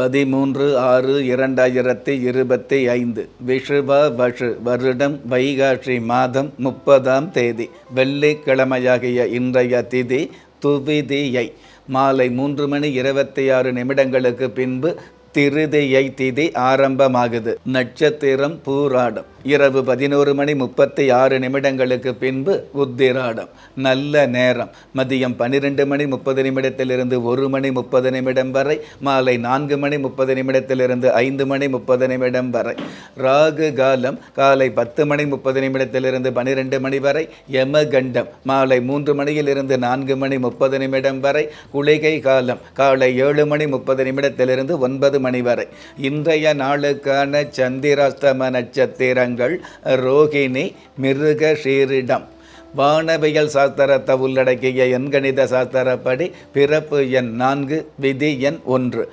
பதிமூன்று ஆறு இரண்டாயிரத்தி இருபத்தி ஐந்து விஷுவ வஷு வருடம் வைகாசி மாதம் முப்பதாம் தேதி வெள்ளிக்கிழமையாகிய இன்றைய திதி துவிதியை மாலை மூன்று மணி இருபத்தி ஆறு நிமிடங்களுக்கு பின்பு திருதியை திதி ஆரம்பமாகுது. நட்சத்திரம் பூராடம். இரவு பதினோரு மணி முப்பத்தி ஆறு நிமிடங்களுக்கு பின்பு உத்திராடம். நல்ல நேரம். மதியம் பன்னிரெண்டு மணி முப்பது நிமிடத்திலிருந்து ஒரு மணி முப்பது நிமிடம் வரை மாலை நான்கு மணி முப்பது நிமிடத்திலிருந்து ஐந்து மணி முப்பது நிமிடம் வரை. ராகு காலம் காலை பத்து மணி முப்பது நிமிடத்திலிருந்து பன்னிரெண்டு மணி வரை. யமகண்டம் மாலை மூன்று மணியிலிருந்து நான்கு மணி முப்பது நிமிடம் வரை. குளிகை காலம் காலை ஏழு மணி முப்பது நிமிடத்திலிருந்து ஒன்பது மணி வரை. இன்றைய நாளுக்கான சந்திராஸ்தம நட்சத்திரங்கள் ரோகிணி மிருக ஷீரிடம். வானவியல் சாஸ்திரத்தை உள்ளடக்கிய எண்கணித சாஸ்திரப்படி பிறப்பு எண் நான்கு விதி எண் ஒன்று.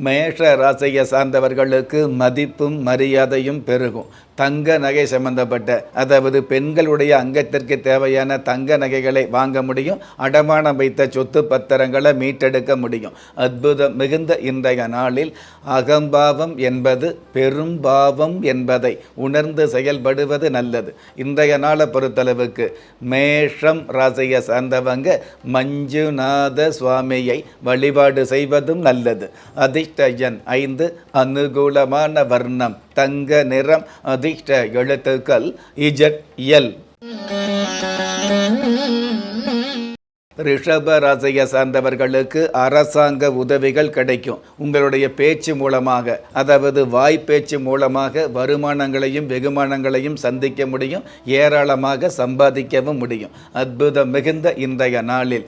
மேஷ ராசியை சார்ந்தவர்களுக்கு மதிப்பும் மரியாதையும் பெருகும். தங்க நகை சம்பந்தப்பட்ட அதாவது பெண்களுடைய அங்கத்திற்கு தேவையான தங்க நகைகளை வாங்க முடியும். அடமானம் வைத்த சொத்து பத்திரங்களை மீட்டெடுக்க முடியும். அற்புதம் மிகுந்த இன்றைய நாளில் அகம்பாவம் என்பது பெரும்பாவம் என்பதை உணர்ந்து செயல்படுவது நல்லது. இன்றைய நாளை பொறுத்தளவுக்கு மேஷம் ராசியை சார்ந்தவங்க மஞ்சுநாத சுவாமியை வழிபாடு செய்வதும் நல்லது. அதை எண் ஐந்து அனுகூலமான வர்ணம் தங்க நிறம் அதிர்ஷ்ட எழுத்துக்கள் இஜட் எல். ரிஷப ராசியை சார்ந்தவர்களுக்கு அரசாங்க உதவிகள் கிடைக்கும். உங்களுடைய பேச்சு மூலமாக அதாவது வாய் பேச்சு மூலமாக வருமானங்களையும் வெகுமானங்களையும் சந்திக்க முடியும். ஏராளமாக சம்பாதிக்கவும் முடியும். அற்புதம் மிகுந்த இன்றைய நாளில்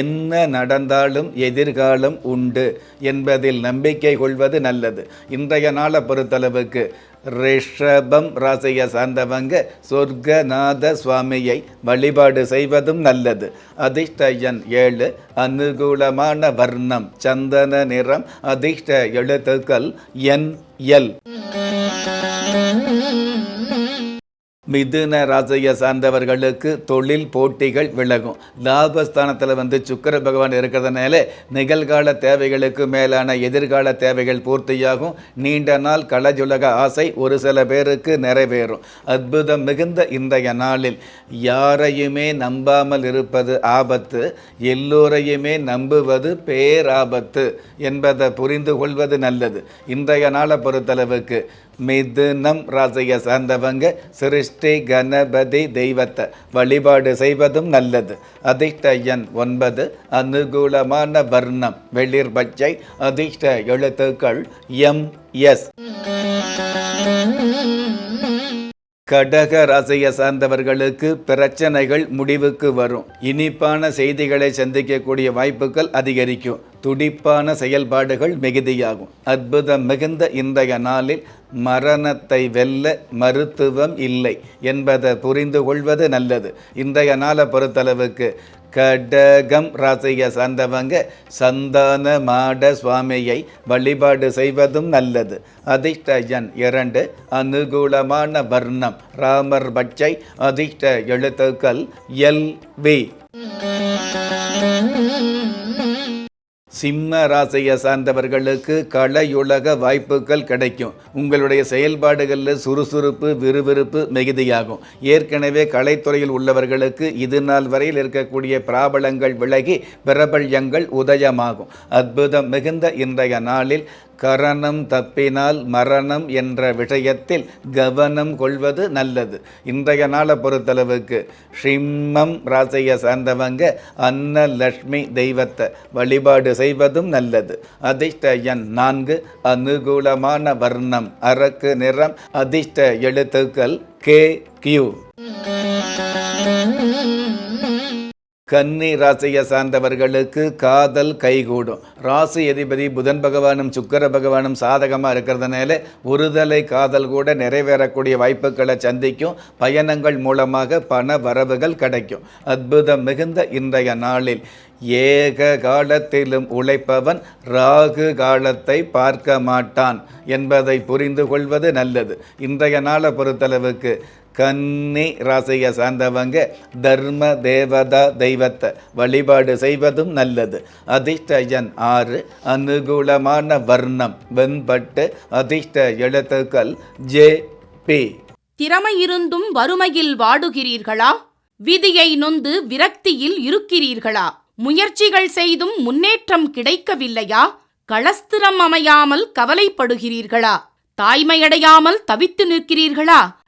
என்ன நடந்தாலும் எதிர்காலம் உண்டு என்பதில் நம்பிக்கை கொள்வது நல்லது. இன்றைய நாளை பொறுத்தளவுக்கு ரிஷபம் ராசியை சார்ந்தவங்க சொர்க்கநாத சுவாமியை வழிபாடு செய்வதும் நல்லது. அதிர்ஷ்டயன் ஏழு அனுகூலமான வர்ணம் சந்தன நிறம் அதிர்ஷ்ட எழுத்துக்கள் என் எல். மிதுன ராசியை சார்ந்தவர்களுக்கு தொழில் போட்டிகள் விலகும். லாபஸ்தானத்தில் வந்து சுக்கர பகவான் இருக்கிறதுனால நிகழ்கால தேவைகளுக்கு மேலான எதிர்கால தேவைகள் பூர்த்தியாகும். நீண்ட நாள் கலஜுலக ஆசை ஒரு சில பேருக்கு நிறைவேறும். அற்புதம் மிகுந்த இன்றைய நாளில் யாரையுமே நம்பாமல் இருப்பது ஆபத்து எல்லோரையுமே நம்புவது பேராபத்து என்பதை புரிந்து கொள்வது நல்லது. இன்றைய நாளை பொறுத்தளவுக்கு மிதுனம் ராசியை சார்ந்தவங்க சிருஷ்டி கணபதி தெய்வத்தை வழிபாடு செய்வதும் நல்லது. அதிர்ஷ்ட எண் ஒன்பது அனுகூலமான வர்ணம் வெளிர் பச்சை அதிர்ஷ்ட எழுத்துக்கள் எம் எஸ். கடக ராசியை சார்ந்தவர்களுக்கு பிரச்சனைகள் முடிவுக்கு வரும். இனிப்பான செய்திகளை சந்திக்கக்கூடிய வாய்ப்புகள் அதிகரிக்கும். துடிப்பான செயல்பாடுகள் மிகுதியாகும். அற்புதம் மிகுந்த இன்றைய நாளில் மரணத்தை வெல்ல மருத்துவம் இல்லை என்பதை புரிந்து கொள்வது நல்லது. இன்றைய நாளை பொறுத்தளவுக்கு கடகம் ராசியை சார்ந்தவங்க சந்தான மாட சுவாமியை வழிபாடு செய்வதும் நல்லது. அதிர்ஷ்ட எண் இரண்டு அனுகூலமான வர்ணம். ராமர் பச்சை அதிர்ஷ்ட எழுத்துக்கள் எல் வி. சிம்ம ராசியை சார்ந்தவர்களுக்கு கலையுலக வாய்ப்புகள் கிடைக்கும். உங்களுடைய செயல்பாடுகளில் சுறுசுறுப்பு விறுவிறுப்பு மிகுதியாகும். ஏற்கனவே கலைத்துறையில் உள்ளவர்களுக்கு இது நாள் வரையில் இருக்கக்கூடிய பிராபலங்கள் விலகி பிரபல்யங்கள் உதயமாகும். அற்புதம் மிகுந்த இன்றைய நாளில் கரணம் தப்பினால் மரணம் என்ற விஷயத்தில் கவனம் கொள்வது நல்லது. இன்றைய நாளை பொறுத்தளவுக்கு ஷிம்மம் ராசியை சார்ந்தவங்க அன்னலக்ஷ்மி தெய்வத்தை வழிபாடு செய்வதும் நல்லது. அதிர்ஷ்ட எண் நான்கு அனுகூலமான வர்ணம் அரக்கு நிறம் அதிர்ஷ்ட எழுத்துக்கள் கே கியூ. கன்னி ராசியை சார்ந்தவர்களுக்கு காதல் கைகூடும். ராசி அதிபதி புதன் பகவானும் சுக்கர பகவானும் சாதகமாக இருக்கிறதுனால ஒருதலை காதல் கூட நிறைவேறக்கூடிய வாய்ப்புகளை சந்திக்கும். பயணங்கள் மூலமாக பண வரவுகள் கிடைக்கும். அற்புதம் மிகுந்த இன்றைய நாளில் ஏக காலத்திலும் உழைப்பவன் ராகு காலத்தை பார்க்க மாட்டான் என்பதை புரிந்து கொள்வது நல்லது. இன்றைய நாளை பொறுத்தளவுக்கு கன்னி ராசியை சார்ந்தவங்க தர்ம தேவதா தெய்வத்தை வழிபாடு செய்வதும் நல்லது. அதிர்ஷ்டயன் ஆறு அனுகூலமான வர்ணம் வெண்பட்டு அதிர்ஷ்ட எழுத்துக்கள் ஜே பி. திறமை இருந்தும் வறுமையில் வாடுகிறீர்களா? விதியை நொந்து விரக்தியில் இருக்கிறீர்களா? முயற்சிகள் செய்தும் முன்னேற்றம் கிடைக்கவில்லையா? களஸ்திரம் அமையாமல் கவலைப்படுகிறீர்களா? தாய்மையடையாமல் தவித்து நிற்கிறீர்களா?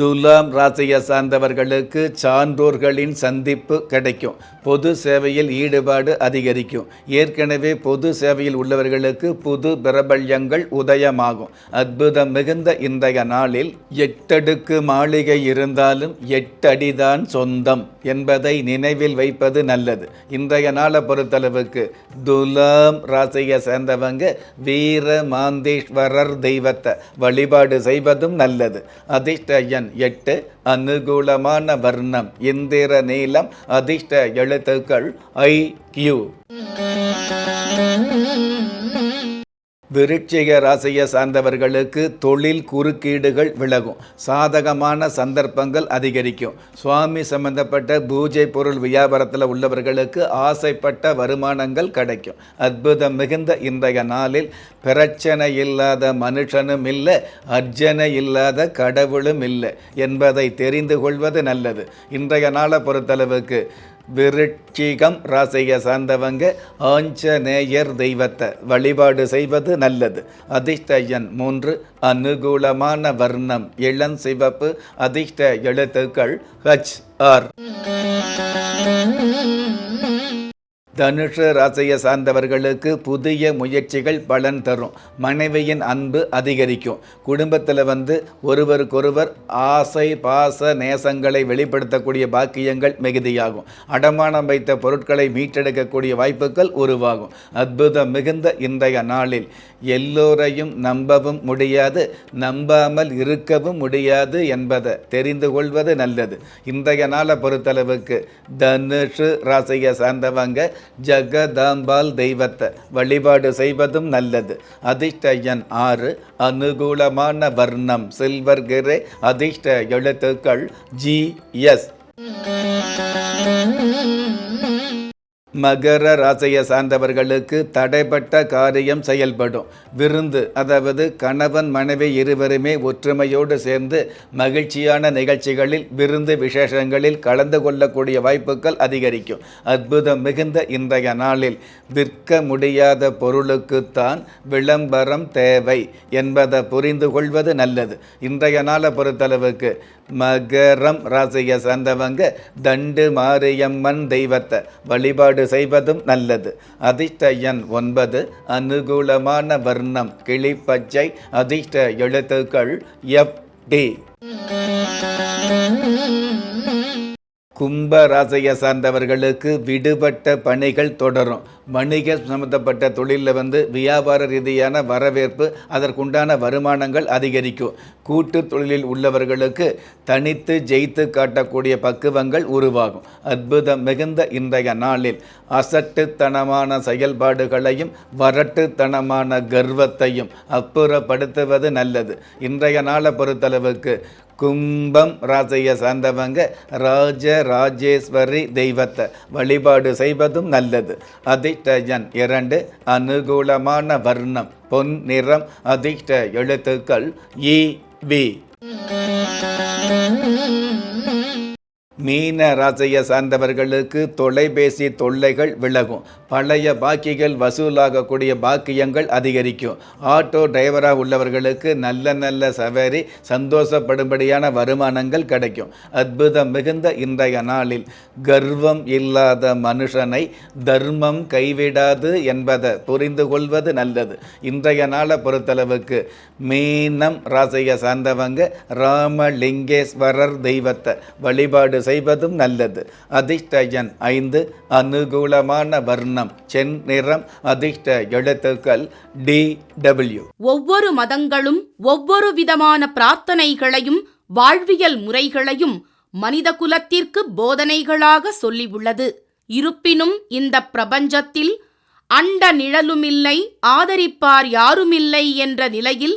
துலாம் ராசியை சார்ந்தவர்களுக்கு சான்றோர்களின் சந்திப்பு கிடைக்கும். பொது சேவையில் ஈடுபாடு அதிகரிக்கும். ஏற்கனவே பொது சேவையில் உள்ளவர்களுக்கு புது பிரபல்யங்கள் உதயமாகும். அற்புதம் மிகுந்த இன்றைய நாளில் எட்டடுக்கு மாளிகை இருந்தாலும் எட்டடிதான் சொந்தம் என்பதை நினைவில் வைப்பது நல்லது. இன்றைய நாளை பொறுத்தளவுக்கு துலாம் ராசியை சேர்ந்தவங்க வீர மாந்தேஸ்வரர் தெய்வத்தை வழிபாடு செய்வதும் நல்லது. அதிர்ஷ்ட எண் எட்டு அனுகூலமான வர்ணம் இந்திர நீளம் அதிர்ஷ்ட எழுத்துக்கள் ஐ கியூ. விருட்சிக ராசியை சார்ந்தவர்களுக்கு தொழில் குறுக்கீடுகள் விலகும். சாதகமான சந்தர்ப்பங்கள் அதிகரிக்கும். சுவாமி சம்பந்தப்பட்ட பூஜை பொருள் வியாபாரத்தில் உள்ளவர்களுக்கு ஆசைப்பட்ட வருமானங்கள் கிடைக்கும். அற்புதம் மிகுந்த இன்றைய நாளில் பிரச்சனை இல்லாத மனுஷனும் இல்லை அர்ஜனை இல்லாத கடவுளும் இல்லை என்பதை தெரிந்து கொள்வது நல்லது. இன்றைய நாளை பொறுத்தளவுக்கு விருட்சிகம் ராசியை சார்ந்தவங்க ஆஞ்சநேயர் தெய்வத்தை வழிபாடு செய்வது நல்லது. அதிர்ஷ்டயன் மூன்று அனுகூலமான வர்ணம் இளம் சிவப்பு அதிர்ஷ்ட எழுத்துக்கள் ஹச் ஆர் தனுஷ ராசியை சார்ந்தவர்களுக்கு புதிய முயற்சிகள் பலன் தரும். மனைவியின் அன்பு அதிகரிக்கும். குடும்பத்தில் வந்து ஒருவருக்கொருவர் ஆசை பாச நேசங்களை வெளிப்படுத்தக்கூடிய பாக்கியங்கள் மிகுதியாகும். அடமானம் வைத்த பொருட்களை மீட்டெடுக்கக்கூடிய வாய்ப்புகள் உருவாகும். அற்புதம் மிகுந்த இன்றைய நாளில் எல்லோரையும் நம்பவும் முடியாது நம்பாமல் இருக்கவும் முடியாது என்பதை தெரிந்து கொள்வது நல்லது. இன்றைய நாளை பொறுத்தளவுக்கு தனுஷு ராசியை சார்ந்தவங்க ஜகதாம்பால் தெய்வத்தை வழிபாடு செய்வதும் நல்லது. அதிர்ஷ்டயன் ஆறு அனுகூலமான வர்ணம். சில்வர் கிரே அதிர்ஷ்ட எழுத்துக்கள் ஜி எஸ். மகர ராசியை சார்ந்தவர்களுக்கு தடைப்பட்ட காரியம் செயல்படும். விருந்து அதாவது கணவன் மனைவி இருவருமே ஒற்றுமையோடு சேர்ந்து மகிழ்ச்சியான நிகழ்ச்சிகளில் விருந்து விசேஷங்களில் கலந்து கொள்ளக்கூடிய வாய்ப்புகள் அதிகரிக்கும். அற்புதம் மிகுந்த இன்றைய நாளில் விற்க முடியாத பொருளுக்குத்தான் விளம்பரம் தேவை என்பதை புரிந்து கொள்வது நல்லது. இன்றைய நாளை பொறுத்தளவுக்கு மகரம் ராசியை சார்ந்தவங்க தண்டு மாரியம்மன் தெய்வத்தை வழிபாடு செய்வதும் நல்லது. அதிர்ஷ்ட எண் ஒன்பது அனுகூலமான வர்ணம் கிளிப்பச்சை அதிர்ஷ்ட எழுத்துக்கள் எஃப் டி. கும்ப ராசியை சார்ந்தவர்களுக்கு விடுபட்ட பணிகள் தொடரும். வணிக சம்பந்தப்பட்ட தொழிலில் வந்து வியாபார ரீதியான வரவேற்பு அதற்குண்டான வருமானங்கள் அதிகரிக்கும். கூட்டு தொழிலில் உள்ளவர்களுக்கு தனித்து ஜெயித்து காட்டக்கூடிய பக்குவங்கள் உருவாகும். அற்புதம் மிகுந்த இன்றைய நாளில் அசட்டுத்தனமான செயல்பாடுகளையும் வரட்டுத்தனமான கர்வத்தையும் அப்புறப்படுத்துவது நல்லது. இன்றைய நாளை பொறுத்தளவுக்கு கும்பம் ராசியை சார்ந்தவங்க ராஜ ராஜேஸ்வரி தெய்வத்தை வழிபாடு செய்வதும் நல்லது. அதிர்ஷ்ட இரண்டு அனுகூலமான வர்ணம் பொன் நிறம் அதிர்ஷ்ட எழுத்துக்கள் இ வி. மீன ராசியை சார்ந்தவர்களுக்கு தொலைபேசி தொல்லைகள் விலகும். பழைய பாக்கிகள் வசூலாகக்கூடிய பாக்கியங்கள் அதிகரிக்கும். ஆட்டோ டிரைவராக உள்ளவர்களுக்கு நல்ல நல்ல சவாரி சந்தோஷப்படும்படியான வருமானங்கள் கிடைக்கும். அற்புதம் மிகுந்த இன்றைய நாளில். கர்வம் இல்லாத மனுஷனை தர்மம் கைவிடாது என்பதை புரிந்து கொள்வது நல்லது. இன்றைய நாளை பொறுத்தளவுக்கு மீனம் ராசியை சார்ந்தவங்க ராமலிங்கேஸ்வரர் தெய்வத்தை வழிபாடு செய்வதும் நல்லது. அதிர்ஷ்டஜன் ஐந்து அனுகூலமான வர்ணம் சென் நிறம் அதிர்ஷ்ட எழுத்துக்கள் டி டபிள்யூ. ஒவ்வொரு மதங்களும் ஒவ்வொரு விதமான பிரார்த்தனைகளையும் வாழ்வியல் முறைகளையும் மனித குலத்திற்கு போதனைகளாக சொல்லியுள்ளது. இருப்பினும் இந்த பிரபஞ்சத்தில் அண்ட நிழலுமில்லை ஆதரிப்பார் யாருமில்லை என்ற நிலையில்